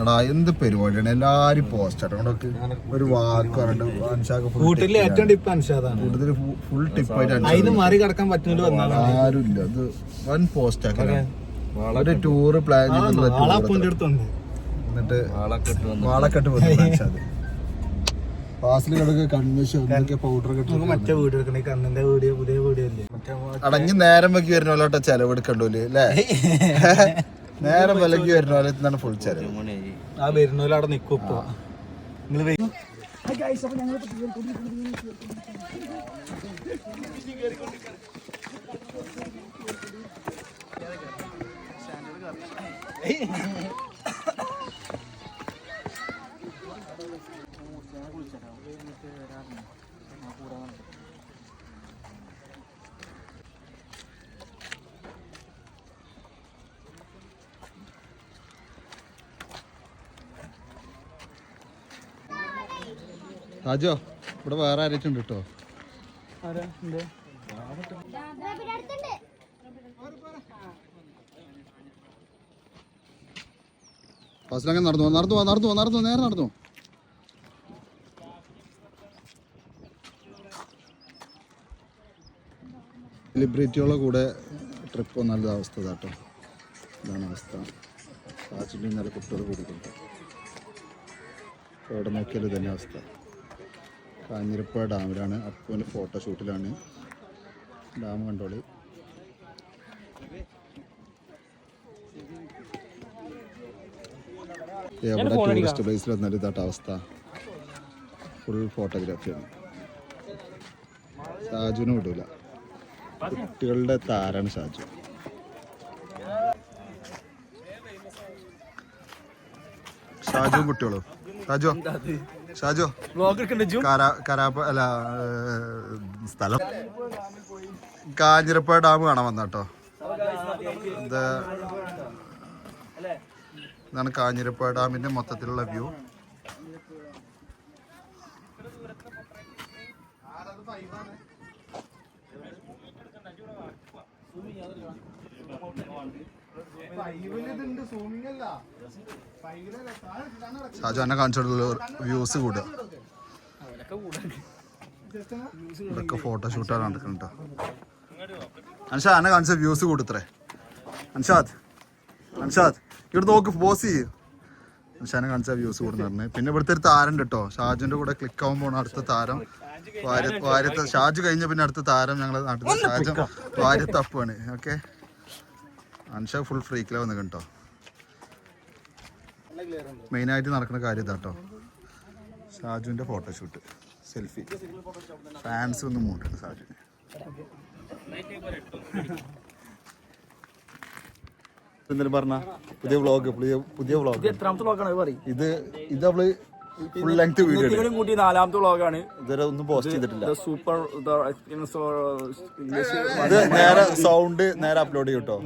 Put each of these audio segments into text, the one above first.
എടാ എന്ത് പരിപാടിയാണ്? എല്ലാരും പോസ്റ്റ് ഒരു വാക്ക് പറഞ്ഞിട്ട് അൻഷാക്ക് full കൂട്ടിൽ tip ഏറ്റവും ആണ്. ടിപ്പ് അനുഷാദാണ് കൂടുതൽ ഫുൾ ടിപ്പായിട്ട് മാറി കിടക്കാൻ അത് വൻ പോസ്റ്റ് ആക്കാൻ ഒരു ടൂറ് പ്ലാൻ ചെയ്തിട്ടുള്ള എന്നിട്ട് വാളക്കെട്ട് വന്നു കൺവെൻഷൻ എന്തൊക്കെ പൗഡർ നമുക്ക് മറ്റേ വീഡിയോ എടുക്കണേ. കണ്ണിന്റെ വീഡിയോ പുതിയ വീഡിയോ അല്ലേ? നേരം വെക്കി വരുന്ന ചെലവെടുക്കണ്ടല്ലേ അല്ലേ നേരം വിലക്ക് വരുന്ന പോലെ എന്താണ് ഫുൾ ചെലവ് ആ വരുന്നോൽ അവിടെ നിക്കും ഇപ്പൊ നിങ്ങൾ രാജോ ഇവിടെ വേറെ ആരൊക്കെയുണ്ട് കേട്ടോ ഫാസിലങ്ങനെ നടന്നു നടന്നു പോ, നടന്നു പോ, നടന്നു നേരെ നടന്നു. സെലിബ്രിറ്റികളുടെ കൂടെ ട്രിപ്പ് നല്ല അവസ്ഥ കേട്ടോ ഇതാണ് അവസ്ഥ. കാച്ചിന്റെ ഇന്നലെ കുട്ടികൾ കൂടിക്കൊണ്ട് എവിടെ നോക്കിയാലും ഇതന്നെ അവസ്ഥ. കാഞ്ഞിരപ്പുഴ ഡാമിലാണ്. അപ്പുവിന്റെ ഫോട്ടോഷൂട്ടിലാണ്. ഡാം കണ്ടോളി. എവിടെ ടൂറിസ്റ്റ് പ്ലേസിൽ വന്നാലും ഇതാട്ട അവസ്ഥ. ഫുൾ ഫോട്ടോഗ്രാഫിയാണ് ഷാജുവിനും വിടൂല. കുട്ടികളുടെ താരാണ് ഷാജു. ഷാജുവും കുട്ടികളും. ഷാജു. ഷാജു കരാ- കരാപ്പ അല്ല സ്ഥലം. കാഞ്ഞിരപ്പുഴ ഡാം കാണാൻ വന്ന കേട്ടോ ഇതാണ് കാഞ്ഞിരപ്പുഴ ഡാമിന്റെ മൊത്തത്തിലുള്ള വ്യൂ. ഷാജു എന്നെ കാണിച്ചിട്ടുള്ള വ്യൂസ് കൂടുക ഇതൊക്കെ ഫോട്ടോഷൂട്ടാണ് നടക്കുന്നുണ്ട് അൻഷാ എന്നെ കാണിച്ച വ്യൂസ് കൂടുത്രേ. അൻഷാദ് അൻഷാദ് ഇവിടെ നോക്ക് പോസ് ചെയ്യ്. അൻഷാനെ കാണിച്ച വ്യൂസ് കൂടുന്നു പിന്നെ ഇവിടുത്തെ ഒരു താരം കേട്ടോ ഷാജുന്റെ കൂടെ ക്ലിക്ക് ആവാൻ പോണ അടുത്ത താരം. വാര്യ വാര്യത്തെ ഷാജു കഴിഞ്ഞ പിന്നെ അടുത്ത താരം ഞങ്ങളുടെ നാട്ടിൽ ഷാജു വാര്യത്തപ്പാണ് ഓക്കെ അൻഷ ഫുൾ ഫ്രീക്കില വന്നു കേട്ടോ മെയിനായിട്ട് നടക്കുന്ന കാര്യം ഇതാ ഇതാട്ടോ ഷാജുവിന്റെ ഫോട്ടോഷൂട്ട് സെൽഫി ഫാൻസ് ഒന്ന് മൂട്ടാണ് ഷാജുവിന് എന്തായാലും പറഞ്ഞ? പുതിയ വ്ളോഗ് പുതിയ പുതിയ വ്ളോഗ് ഇത് ഇത് നമ്മൾ ഫുൾ ലെങ്ത് വീഡിയോ ഇവരും കൂട്ടി നാലാമത്തെ വ്ളോഗാണ് ഇതുവരെ ഒന്നും പോസ്റ്റ് ചെയ്തിട്ടില്ല. സൂപ്പർ എക്സ്പീരിയൻസ് ഇംഗ്ലീഷ് ഇത് നേരെ സൗണ്ട് നേരെ അപ്ലോഡ് ചെയ്യും കേട്ടോ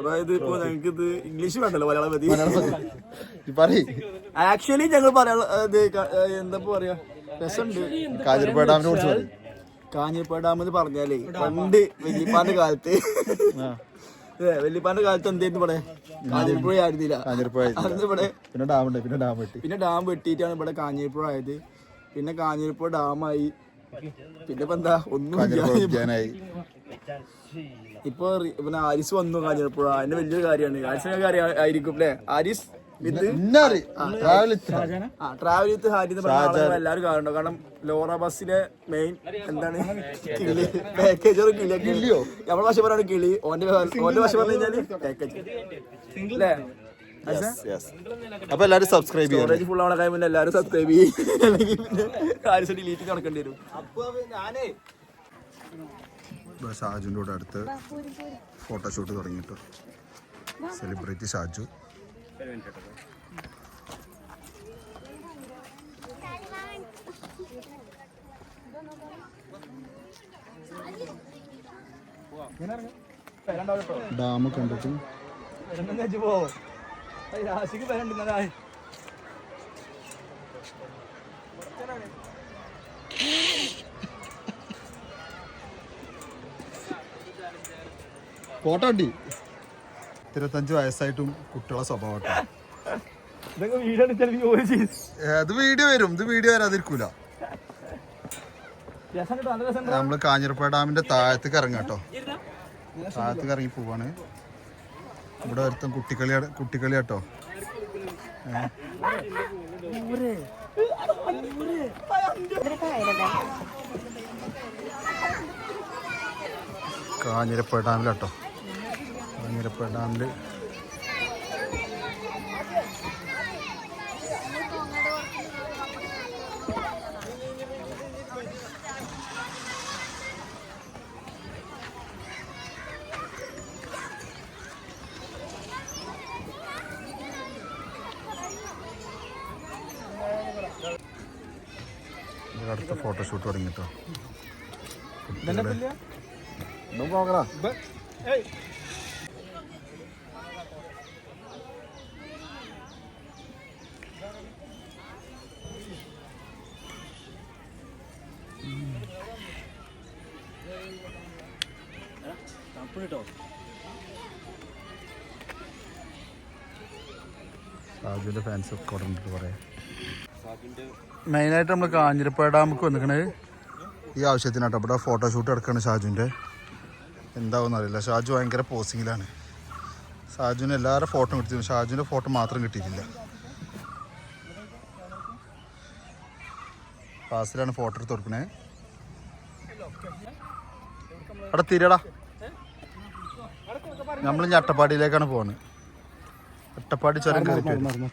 അതായത് ഇപ്പൊ ഞങ്ങൾക്ക് ഇത് ഇംഗ്ലീഷ് വേണ്ടല്ലോ മലയാളം മതി. പറയ്. ആക്ച്വലി ഞങ്ങൾ പറയാ എന്താ ഇപ്പൊ പറയാ? രസമുണ്ട് ഡാമിനെ കുറിച്ച് പറയും. കാഞ്ഞിരപ്പുഴ ഡാം എന്ന് പറഞ്ഞാലേ പണ്ട് വല്യപ്പാന്റെ കാലത്ത് ഏ, വല്യപ്പാന്റെ കാലത്ത് എന്തായിരുന്നു ഇവിടെ? കാഞ്ഞിരപ്പുഴ ആയിരുന്നില്ല. കാഞ്ഞിരപ്പുഴ അന്ന് ഇവിടെ പിന്നെ ഡാം ഉണ്ട് പിന്നെ ഡാം വെട്ടി. പിന്നെ ഡാം വെട്ടിയിട്ടാണ് ഇവിടെ കാഞ്ഞിരപ്പുഴ ആയത്. പിന്നെ കാഞ്ഞിരപ്പുഴ ഡാമായി. പിന്നെ ഇപ്പൊ എന്താ? ഒന്നും ഇപ്പൊ പിന്നെ ആരിസ് വന്നു കാഞ്ഞിരപ്പുഴ. അതിന്റെ വലിയൊരു കാര്യമാണ്. ആരിസിന്റെ കാര്യം ആയിരിക്കും അല്ലേ? ആരിസ്? ട്രാവൽ വിത്ത് ഹാരി എന്ന് പറഞ്ഞ എല്ലാവരും കാണുന്നുണ്ടോ. കാരണം ലോറ ബസ്സിലെ മെയിൻ എന്താണ്? കിളി. പാക്കേജ് കിളി കിളിയോ? നമ്മുടെ ഭാഷ പറയാണ് കിളി. ഓന്റെ ഓന്റെ ഭാഷ പറഞ്ഞു കഴിഞ്ഞാൽ പാക്കേജ് അല്ലേ? അപ്പൊ എല്ലാരും സബ്സ്ക്രൈബ് ചെയ്യാം സ്റ്റോറേജ് ഫുൾ ആവണ കാര്യം എല്ലാവരും സബ്സ്ക്രൈബ് ചെയ്യും. അല്ലെങ്കിൽ പിന്നെ ആരിസ് ഡിലീറ്റ് നടക്കേണ്ടി വരും. ഷാജുവിന്റെ കൂടെ അടുത്ത് ഫോട്ടോഷൂട്ട് തുടങ്ങിയിട്ടു. സെലിബ്രിറ്റി ഷാജു. ഡാം കണ്ടിട്ട്. രാശിക്ക് വരണ്ടെന്നാ ഫോട്ടോ ഉണ്ട് ഇരുപത്തഞ്ച് വയസ്സായിട്ടും കുട്ടികളെ സ്വഭാവം അത് വീഡിയോ വരും. ഇത് വീഡിയോ വരാതിരിക്കൂല. നമ്മൾ കാഞ്ഞിരപ്പുഴ ഡാമിന്റെ താഴത്തേക്ക് ഇറങ്ങാം കേട്ടോ താഴത്തേക്ക് ഇറങ്ങി പോവാണ്. ഇവിടെ ഒരുത്തം കുട്ടിക്കളി കുട്ടിക്കളി കേട്ടോ കാഞ്ഞിരപ്പുഴ ഡാമിലാട്ടോ. കാഞ്ഞിരപ്പുഴ ഡാമിൽ അടുത്ത ഫോട്ടോഷൂട്ട് തുടങ്ങിട്ടോ. കുട്ടികളെ കേട്ടോ സാജുവിന്റെ ഫാൻസ് ഒക്കെ പറയാം മെയിനായിട്ട് നമ്മൾ കാഞ്ഞിരപ്പുഴ ഡാമുക്ക് വന്നിക്കണത് ഈ ആവശ്യത്തിനാട്ടോ. ഇവിടെ ഫോട്ടോഷൂട്ട് എടുക്കുകയാണ് ഷാജുവിന്റെ എന്താവും അറിയില്ല. ഷാജു ഭയങ്കര പോസിങ്ങിലാണ് ഷാജുവിന് എല്ലാവരുടെ ഫോട്ടോ കിട്ടിയിരുന്നു ഷാജുവിന്റെ ഫോട്ടോ മാത്രം കിട്ടിയിട്ടില്ല. ഫാസിലാണ് ഫോട്ടോ എടുത്ത് കൊടുക്കണേ. അവിടെ തിരടാ നമ്മൾ ഇനി അട്ടപ്പാടിയിലേക്കാണ് പോകുന്നത് അട്ടപ്പാടി ചുരം വരും.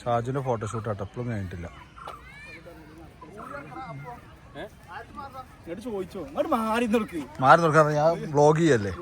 ഷാജുവിന്റെ ഫോട്ടോഷൂട്ട് അട്ടപ്പളും കഴിഞ്ഞിട്ടില്ല. മാറി നോക്ക് ഞാൻ ബ്ലോഗ് ചെയ്യല്ലേ?